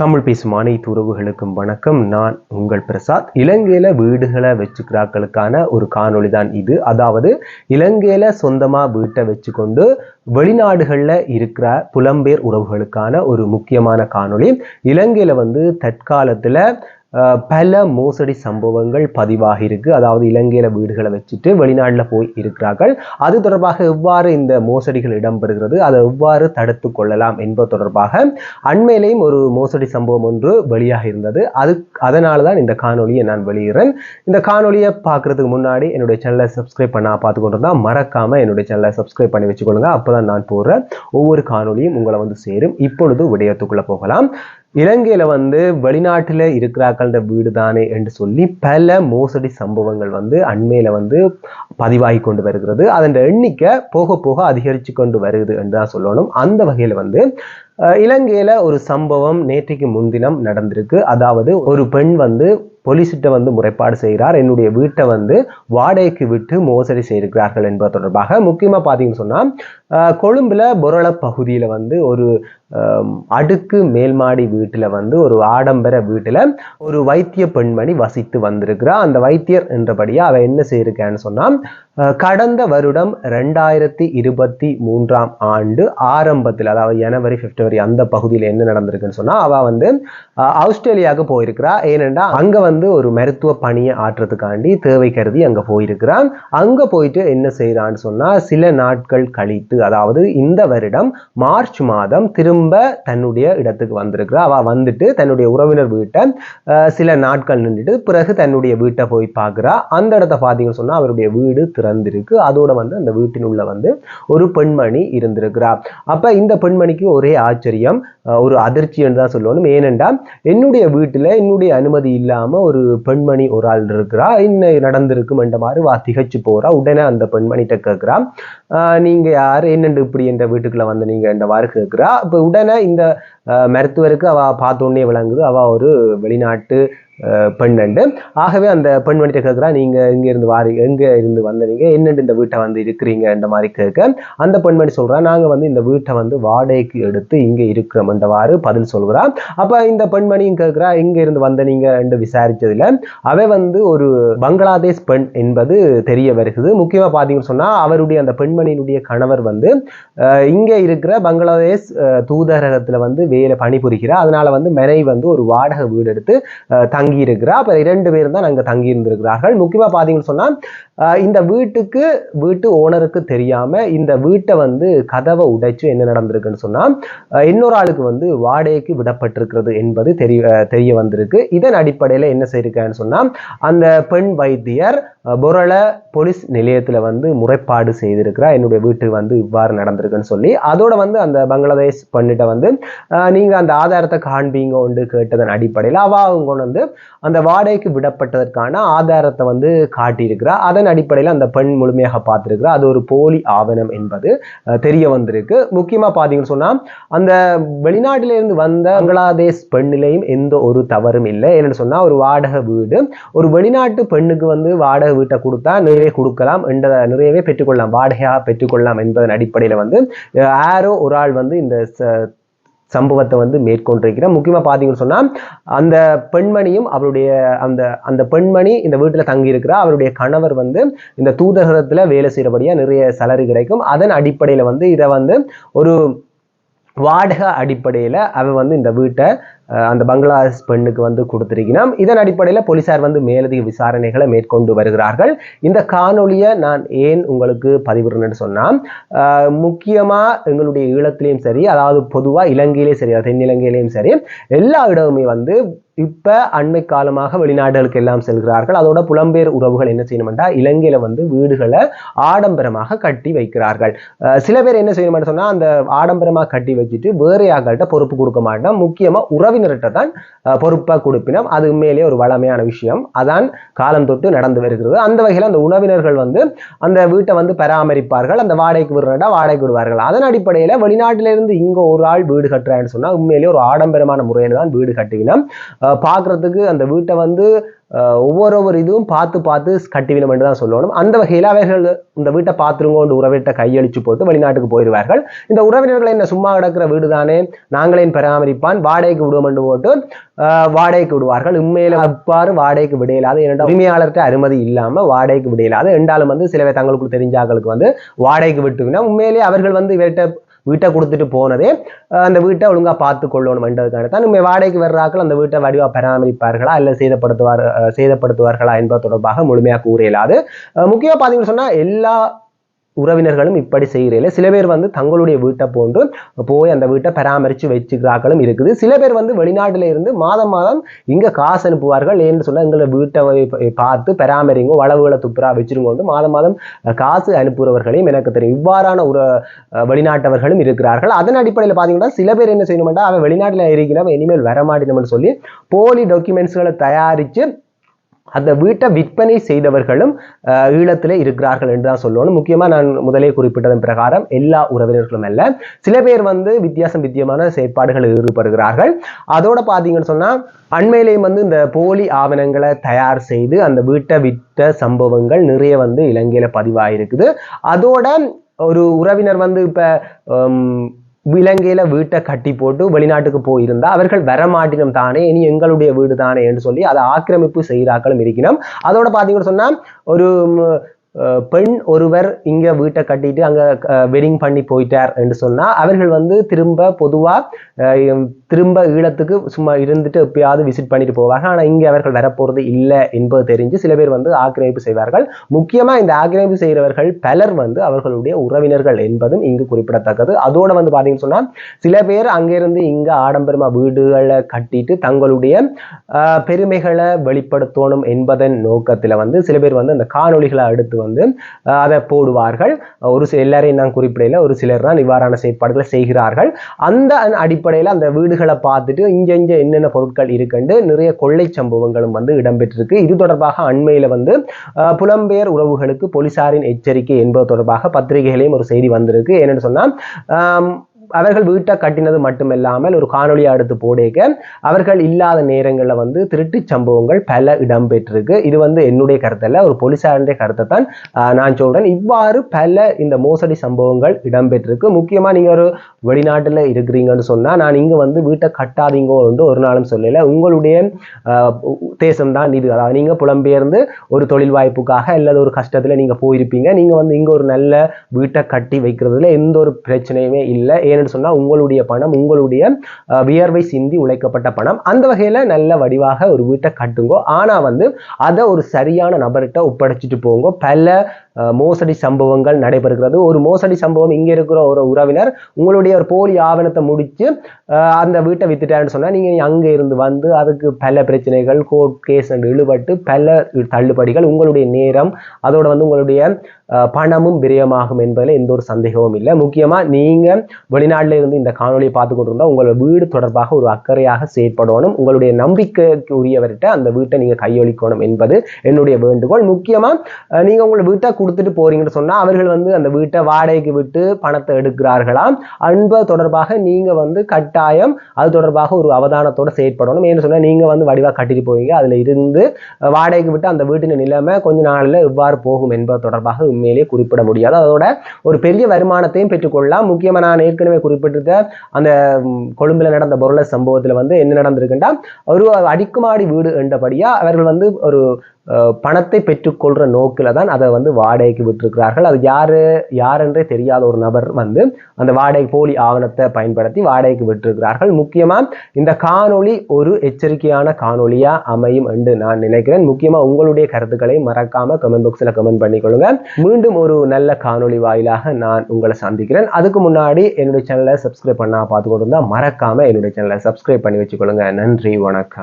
தமிழ் பேசும் அனைத்து உறவுகளுக்கும் வணக்கம். நான் உங்கள் பிரசாத். இலங்கையில வீடுகளை வச்சுக்கிறாக்களுக்கான ஒரு காணொளி தான் இது. அதாவது இலங்கையில சொந்தமா வீட்டை வச்சுக்கொண்டு வெளிநாடுகளில் இருக்கிற புலம்பெயர் உறவுகளுக்கான ஒரு முக்கியமான காணொளி. இலங்கையில வந்து தற்காலத்துல பல மோசடி சம்பவங்கள் பதிவாகி இருக்கு அதாவது இலங்கையில வீடுகளை வச்சுட்டு வெளிநாட்டில் போய் இருக்கிறார்கள். அது தொடர்பாக எவ்வாறு இந்த மோசடிகள் இடம்பெறுகிறது? அதை எவ்வாறு தடுத்து கொள்ளலாம் என்பது தொடர்பாக அண்மையிலேயும் ஒரு மோசடி சம்பவம் ஒன்று வெளியாக இருந்தது. அது அதனால தான் இந்த காணொலியை நான் வெளியிடுறேன். இந்த காணொலியை பார்க்கறதுக்கு முன்னாடி என்னுடைய சேனலை சப்ஸ்கிரைப் பண்ணா பார்த்து கொண்டு இருந்தால் மறக்காம என்னுடைய சேனலை சப்ஸ்கிரைப் பண்ணி வச்சுக்கொள்ளுங்க. அப்போதான் நான் போடுற ஒவ்வொரு காணொலியும் உங்களை வந்து சேரும். இப்பொழுது விடயத்துக்குள்ள போகலாம். இலங்கையில வந்து வெளிநாட்டுல இருக்கிறார்கள்ன்ற வீடு தானே என்று சொல்லி பல மோசடி சம்பவங்கள் வந்து அண்மையில வந்து பதிவாகி கொண்டு வருகிறது. அதன் எண்ணிக்கை போக போக அதிகரித்து கொண்டு வருது என்று தான் சொல்லணும். அந்த வகையில வந்து இலங்கையில் ஒரு சம்பவம் நேற்றைக்கு முன்தினம் நடந்திருக்கு. அதாவது ஒரு பெண் வந்து போலீஸ்கிட்ட வந்து முறைப்பாடு செய்கிறார். என்னுடைய வீட்டை வந்து வாடகைக்கு விட்டு மோசடி செய்திருக்கிறார்கள் என்பது தொடர்பாக முக்கியமாக பார்த்தீங்கன்னு சொன்னால் கொழும்புல பொரள பகுதியில் வந்து ஒரு அடுக்கு மேல்மாடி வீட்டில் வந்து ஒரு ஆடம்பர வீட்டில் ஒரு வைத்திய பெண்மணி வசித்து வந்திருக்கிறா. அந்த வைத்தியர் என்றபடியாக அவள் என்ன செய்யிருக்கான்னு சொன்னால் கடந்த வருடம் ரெண்டாயிரத்தி இருபத்தி மூன்றாம் ஆண்டு ஆரம்பத்தில் அதாவது ஜனவரி பிப்ரவரி அந்த பகுதியில் என்ன நடந்திருக்குன்னு சொன்னால் அவள் வந்து ஆஸ்திரேலியாவுக்கு போயிருக்கிறா. ஏனென்றால் அங்கே வந்து ஒரு மருத்துவ பணியை ஆற்றுறதுக்காண்டி தேவை கருதி அங்கே போயிருக்கிறான். அங்கே போயிட்டு என்ன செய்கிறான்னு சொன்னால் சில நாட்கள் கழித்து அதாவது இந்த வருடம் மார்ச் மாதம் திரும்ப தன்னுடைய இடத்துக்கு வந்திருக்கிறா. அவள் வந்துட்டு தன்னுடைய உறவினர் வீட்டை சில நாட்கள் நின்றுட்டு பிறகு தன்னுடைய வீட்டை போய் பார்க்குறா. அந்த இடத்த பார்த்தீங்கன்னு சொன்னால் அவருடைய வீடு திறந்திருக்கு அதோட வந்து அந்த வீட்டினுள்ள வந்து ஒரு பெண்மணி இருந்திருக்கிறா. அப்ப இந்த பெண்மணிக்கு ஒரே ஆச்சரியம் அஹ், ஒரு அதிர்ச்சி என்று தான் சொல்லணும். ஏனென்றா என்னுடைய வீட்டில் என்னுடைய அனுமதி இல்லாம ஒரு பெண்மணி ஒரு ஆள் இருக்கிறா. என்ன நடந்திருக்கும் என்ற மாதிரி வா திகைச்சு போறா. உடனே அந்த பெண்மணிகிட்ட கேட்கிறா "ஆஹ், நீங்க யார்? என்னண்டு இப்படி என்ற வீட்டுக்குள்ள வந்து நீங்க என்றவாறு கேட்கிறா. இப்ப உடனே இந்த ஆஹ், மருத்துவருக்கு அவ பார்த்த உடனே விளங்குது. அவ ஒரு வெளிநாட்டு பெண்ணண்டு ஆகவே அந்த பெண்மணிட்ட கேட்குறா நீங்க எங்க இருந்து வாரி எங்கே இருந்து வந்தீங்க என்னண்டு இந்த வீட்டை வந்து இருக்கிறீங்க? என்ற மாதிரி கேட்க அந்த பெண்மணி சொல்கிறா நாங்க வந்து இந்த வீட்டை வந்து வாடகைக்கு எடுத்து இங்க இருக்கிறோம். என்றவாறு பதில் சொல்கிறா. அப்ப இந்த பெண்மணியும் கேட்குறா எங்க இருந்து வந்த நீங்க? என்று விசாரிச்சதுல அவ வந்து ஒரு பங்களாதேஷ் பெண் என்பது தெரிய வருகிறது. முக்கியமா பார்த்தீங்கன்னு சொன்னா அவருடைய அந்த பெண்மணியினுடைய கணவர் வந்து இங்கே இங்க இருக்கிற பங்களாதேஷ் தூதரகத்தில் தூதரகத்துல வந்து வேலை பணிபுரிகிறார். அதனால வந்து மனை வந்து ஒரு வாடகை வீடு எடுத்து தங்க தங்கியிருக்கிறா அப்போ இரண்டு பேர் தான் அங்கே தங்கி இருந்திருக்கிறார்கள் பார்த்தீங்கன்னு சொன்னால் இந்த வீட்டுக்கு வீட்டு ஓனருக்கு தெரியாமல் இந்த வீட்டை வந்து கதவை உடைச்சு என்ன நடந்திருக்குன்னு சொன்னால் இன்னொரு ஆளுக்கு வந்து வாடகைக்கு விடப்பட்டிருக்கிறது என்பது தெரிய தெரிய வந்திருக்கு. இதன் அடிப்படையில் என்ன செய்யிருக்கான்னு சொன்னால் அந்த பெண் வைத்தியர் அஹ், பொரள போலீஸ் நிலையத்தில் வந்து முறைப்பாடு செய்திருக்கிறா என்னுடைய வீட்டுக்கு வந்து இவ்வாறு நடந்திருக்குன்னு சொல்லி அதோட வந்து அந்த பங்களாதேஷ் பண்ணிட்ட வந்து நீங்கள் அந்த ஆதாரத்தை காண்பீங்க ஒன்று கேட்டதன் அடிப்படையில் அவ அவங்க கொண்டு வந்து அந்த வாடகைக்கு விடப்பட்டதற்கான ஆதாரத்தை வந்து காட்டியிருக்கிறார். அதன் அடிப்படையில் அந்த பெண் முழுமையாக பார்த்திருக்கிறா அது ஒரு போலி ஆவணம் என்பது தெரிய வந்திருக்கு. முக்கியமா பார்த்தீங்கன்னு சொன்னா அந்த வெளிநாட்டிலிருந்து வந்த பங்களாதேஷ் பெண்ணிலையும் எந்த ஒரு தவறும் இல்லை. என்னென்னு சொன்னா ஒரு வாடகை வீடு ஒரு வெளிநாட்டு பெண்ணுக்கு வந்து வாடகை வீட்டை கொடுத்தா நிறைய கொடுக்கலாம் என்ற நிறையவே பெற்றுக்கொள்ளலாம் வாடகையாக பெற்றுக்கொள்ளலாம் என்பதன் அடிப்படையில் வந்து யாரோ ஒரு ஆள் வந்து இந்த சம்பவத்தை வந்து மேற்கொண்டிருக்கிறார். முக்கியமாக பார்த்தீங்கன்னு சொன்னால் அந்த பெண்மணியும் அவருடைய அந்த அந்த பெண்மணி இந்த வீட்டில் தங்கியிருக்கிறா. அவருடைய கணவர் வந்து இந்த தூதரகத்தில் வேலை செய்கிறபடியாக நிறைய சலரி கிடைக்கும். அதன் அடிப்படையில் வந்து இதை வந்து ஒரு வாடகை அடிப்படையில் அவன் வந்து இந்த வீட்டை அந்த பங்களாதேஷ் பெண்ணுக்கு வந்து கொடுத்திருக்கிறான். இதன் அடிப்படையில் போலீசார் வந்து மேலதிக விசாரணைகளை மேற்கொண்டு வருகிறார்கள். இந்த காணொலியை நான் ஏன் உங்களுக்கு பதிவிடுறேன்னு சொன்னால் முக்கியமாக எங்களுடைய ஈழத்திலையும் சரி அதாவது பொதுவாக இலங்கையிலையும் சரி தென்னிலங்கையிலையும் சரி எல்லா இடமுமே வந்து இப்போ அண்மை காலமாக வெளிநாடுகளுக்கு எல்லாம் செல்கிறார்கள். அதோட புலம்பெயர் உறவுகள் என்ன செய்யணும்னா இலங்கையில் வந்து வீடுகளை ஆடம்பரமாக கட்டி வைக்கிறார்கள். சில பேர் என்ன செய்யணும்னு சொன்னா அந்த ஆடம்பரமாக கட்டி வச்சுட்டு வேறு யாக்கள்கிட்ட பொறுப்பு கொடுக்க மாட்டோம் முக்கியமா உறவினர்கிட்ட தான் பொறுப்பாக கொடுப்பினோம். அது உண்மையிலே ஒரு வளமையான விஷயம். அதான் காலம் தொட்டு நடந்து வருகிறது. அந்த வகையில் அந்த உணவினர்கள் வந்து அந்த வீட்டை வந்து பராமரிப்பார்கள். அந்த வாடகைக்கு விடுறா வாடகைக்கு விடுவார்கள். அதன் அடிப்படையில் வெளிநாட்டிலிருந்து இங்க ஒரு ஆள் வீடு கட்டுறான்னு சொன்னா உண்மையிலேயே ஒரு ஆடம்பரமான முறையில் தான் வீடு கட்டுவினோம். பார்க்குறதுக்கு அந்த வீட்டை வந்து ஒவ்வொரு ஒவ்வொரு இதுவும் பார்த்து பார்த்து கட்டிவினம் என்று தான் சொல்லணும். அந்த வகையில் அவர்கள் இந்த வீட்டை பார்த்துருங்கோண்டு உறவிட்ட கையளிச்சு போட்டு வெளிநாட்டுக்கு போயிடுவார்கள் இந்த உறவினர்களை என்ன சும்மா கிடக்கிற வீடு தானே நாங்களே பராமரிப்பான் வாடகைக்கு விடுவோம் என்று போட்டு வாடகைக்கு விடுவார்கள். உண்மையில அவ்வாறு வாடகைக்கு விட இல்லாத ஏனென்றால் உரிமையாளர்கிட்ட அனுமதி இல்லாமல் வாடகைக்கு விட இயலாது என்றாலும் வந்து சில பேர் தங்களுக்கு தெரிஞ்சாங்களுக்கு வந்து வாடகைக்கு விட்டுவினா உண்மையிலேயே அவர்கள் வந்து இவர்கிட்ட வீட்டை கொடுத்துட்டு போனதே அந்த வீட்டை ஒழுங்கா பார்த்து கொள்ளணும் என்றதுக்கான தான் நம்ம வாடகைக்கு வர்றாக்கள் அந்த வீட்டை வடிவாக பராமரிப்பார்களா இல்ல சேதப்படுத்துவார் அஹ், சேதப்படுத்துவார்களா என்பது தொடர்பாக முழுமையாக கூற இயலாது முக்கியமாக பார்த்தீங்கன்னு சொன்னால் சொன்னா எல்லா உறவினர்களும் இப்படி செய்கிறீர்கள் சில பேர் வந்து தங்களுடைய வீட்டை போன்று போய் அந்த வீட்டை பராமரித்து வச்சுக்கிறார்களும் இருக்குது. சில பேர் வந்து வெளிநாட்டில் இருந்து மாதம் மாதம் இங்கே காசு அனுப்புவார்கள். ஏன்னு சொன்னால் எங்களை வீட்டை பார்த்து பராமரிங்க வளவுகளை துப்புரா வச்சிருங்கொண்டு மாதம் மாதம் காசு அனுப்புகிறவர்களையும் எனக்கு தெரியும். இவ்வாறான ஒரு வெளிநாட்டவர்களும் இருக்கிறார்கள். அதன் அடிப்படையில் பார்த்தீங்கன்னா சில பேர் என்ன செய்யணுமெண்டா அவன் வெளிநாட்டில் இருக்கிறவன் இனிமேல் வரமாட்டினோம்னு சொல்லி போலி டாக்குமெண்ட்ஸ்களை தயாரித்து அந்த வீட்டை விற்பனை செய்தவர்களும் ஈழத்தில் இருக்கிறார்கள் என்று தான் சொல்லணும். முக்கியமாக நான் முதலே குறிப்பிட்டதன் பிரகாரம் எல்லா உறவினர்களும் அல்ல. சில பேர் வந்து வித்தியாசம் வித்தியமான செயற்பாடுகளில் ஈடுபடுகிறார்கள். அதோட பார்த்தீங்கன்னு சொன்னால் அண்மையிலேயும் வந்து இந்த போலி ஆவணங்களை தயார் செய்து அந்த வீட்டை விற்ற சம்பவங்கள் நிறைய வந்து இலங்கையில் பதிவாயிருக்குது. அதோட ஒரு உறவினர் வந்து இப்போ இலங்கையில் வீட்டை கட்டி போட்டு வெளிநாட்டுக்கு போயிருந்தா அவர்கள் வரமாட்டினம் தானே இனி எங்களுடைய வீடு தானே என்று சொல்லி அதை ஆக்கிரமிப்பு செய்கிறாக்களும் இருக்கணும் அதோட பார்த்தீங்கன்னு சொன்னால் ஒரு பெண் ஒருவர் இங்கே வீட்டை கட்டிட்டு அங்கே வெட்டிங் பண்ணி போயிட்டார் என்று சொன்னால் அவர்கள் வந்து திரும்ப பொதுவாக திரும்ப ஈழத்துக்கு சும்மா இருந்துட்டு எப்பயாவது விசிட் பண்ணிட்டு போவாங்க ஆனால் இங்கே அவர்கள் வரப்போகிறது இல்லை என்பது தெரிஞ்சு சில பேர் வந்து ஆக்கிரமிப்பு செய்வார்கள். முக்கியமாக இந்த ஆக்கிரமிப்பு செய்கிறவர்கள் பலர் வந்து அவர்களுடைய உறவினர்கள் என்பதும் இங்கு குறிப்பிடத்தக்கது. அதோடு வந்து பார்த்தீங்கன்னு சொன்னால் சில பேர் அங்கேருந்து இங்கே ஆடம்பரமாக வீடுகளை கட்டிட்டு தங்களுடைய பெருமைகளை வெளிப்படுத்தணும் என்பதன் நோக்கத்தில் வந்து சில பேர் வந்து அந்த காணொலிகளை அடுத்து வந்து அதை போடுவார்கள். ஒரு சில எல்லாரையும் நான் குறிப்பிடையில ஒரு சிலர் தான் இவ்வாறான செயற்பாடுகளை செய்கிறார்கள். அந்த அடிப்படையில் அந்த வீடுகளை பார்த்துட்டு இங்கே இங்கே என்னென்ன பொருட்கள் இருக்குண்டு நிறைய கொள்ளை சம்பவங்களும் வந்து இடம்பெற்றிருக்கு. இது தொடர்பாக அண்மையில வந்து புலம்பெயர் உறவுகளுக்கு போலீசாரின் எச்சரிக்கை என்பது தொடர்பாக பத்திரிகைகளையும் ஒரு செய்தி வந்திருக்கு. ஏன்னு சொன்னால் அவர்கள் வீட்டை கட்டினது மட்டுமில்லாமல் ஒரு காணொளியை அடுத்து போடேக்க அவர்கள் இல்லாத நேரங்களில் வந்து திருட்டு சம்பவங்கள் பல இடம்பெற்றிருக்கு. இது வந்து என்னுடைய கருத்தல்ல ஒரு போலீசாருடைய கருத்தை தான் நான் சொல்றேன். இவ்வாறு பல இந்த மோசடி சம்பவங்கள் இடம்பெற்றிருக்கு. முக்கியமா நீங்க ஒரு வெளிநாட்டுல இருக்கிறீங்கன்னு சொன்னா நான் இங்க வந்து வீட்டை கட்டாதீங்கன்னு ஒரு நாளும் சொல்லல. உங்களுடைய தேசம்தான் இது. அதாவது நீங்க புலம்பெயர்ந்து ஒரு தொழில் வாய்ப்புக்காக அல்லது ஒரு கஷ்டத்துல நீங்க போயிருப்பீங்க. நீங்க வந்து இங்க ஒரு நல்ல வீட்டை கட்டி வைக்கிறதுல எந்த ஒரு பிரச்சனையுமே இல்லை. ஏன்னு சொன்னா உங்களுடைய பணம் உங்களுடைய வியர்வை சிந்தி உழைக்கப்பட்ட பணம். அந்த வகையில நல்ல வடிவாக ஒரு வீட்டை கட்டுங்கோ. ஆனா வந்து அதை ஒரு சரியான நபர்கிட்ட ஒப்படைச்சிட்டு போங்க. பல மோசடி சம்பவங்கள் நடைபெறுகிறது. ஒரு மோசடி சம்பவம் இங்க இருக்கிற ஒரு உறவினர் உங்களுடைய ஒரு போலி ஆவணத்தை முடித்து அந்த வீட்டை வித்துட்டான்னு சொன்னால் நீங்க அங்க இருந்து வந்து அதுக்கு பல பிரச்சனைகள் கோர்ட் கேஸ் இழுபட்டு பல தள்ளுபடிகள் உங்களுடைய நேரம் அதோட வந்து உங்களுடைய பணமும் விரயமாகும் என்பதில் எந்த ஒரு சந்தேகமும் இல்லை. முக்கியமா நீங்க வெளிநாட்டில் இருந்து இந்த காணொலியை பார்த்து கொண்டிருந்தால் உங்களோட வீடு தொடர்பாக ஒரு அக்கறையாக செயற்படணும். உங்களுடைய நம்பிக்கைக்கு உரியவர்கிட்ட அந்த வீட்டை நீங்க கையொழிக்கணும் என்பது என்னுடைய வேண்டுகோள். முக்கியமா நீங்கள் நீங்க வீட்டை கொடுத்துட்டு போறீங்கன்னு சொன்னால் அவர்கள் வந்து அந்த வீட்டை வாடகைக்கு விட்டு பணத்தை எடுக்கிறார்களாம். அன்பு தொடர்பாக நீங்க வந்து கட்டாயம் அது தொடர்பாக ஒரு அவதானத்தோட செயற்படணும். ஏன்னு சொன்னா நீங்க வந்து வடிவா கட்டிட்டு போவீங்க. அதுல இருந்து வாடகைக்கு விட்டு அந்த வீட்டின் நிலைமை கொஞ்ச நாளில் எவ்வாறு போகும் என்பது தொடர்பாக உண்மையிலேயே குறிப்பிட முடியாது. அதோட ஒரு பெரிய வருமானத்தையும் பெற்றுக்கொள்ளலாம். முக்கியமாக நான் ஏற்கனவே குறிப்பிட்டிருந்த அந்த கொழும்பில் கொழும்புல நடந்த பொருள சம்பவத்துல வந்து என்ன நடந்திருக்குன்னா ஒரு அடிக்குமாடி வீடு என்றபடியா அவர்கள் வந்து ஒரு பணத்தை பெற்றுக்கொள்கிற நோக்கில் தான் அதை வந்து வாடகைக்கு விட்டிருக்கிறார்கள். அது யாரு யாரென்றே தெரியாத ஒரு நபர் வந்து அந்த வாடகை போலி ஆவணத்தை பயன்படுத்தி வாடகைக்கு விட்டிருக்கிறார்கள். முக்கியமாக இந்த காணொளி ஒரு எச்சரிக்கையான காணொளியாக அமையும் என்று நான் நினைக்கிறேன். முக்கியமாக உங்களுடைய கருத்துக்களை மறக்காமல் கமெண்ட் பாக்ஸில் கமெண்ட் பண்ணிக்கொள்ளுங்க. மீண்டும் ஒரு நல்ல காணொளி வாயிலாக நான் உங்களை சந்திக்கிறேன். அதுக்கு முன்னாடி என்னுடைய சேனலை சப்ஸ்கிரைப் பண்ணால் பார்த்துக்கொண்டு இருந்தால் மறக்காமல் மறக்காம என்னுடைய சேனலை சப்ஸ்கிரைப் பண்ணி வச்சுக்கொள்ளுங்க. நன்றி வணக்கம்.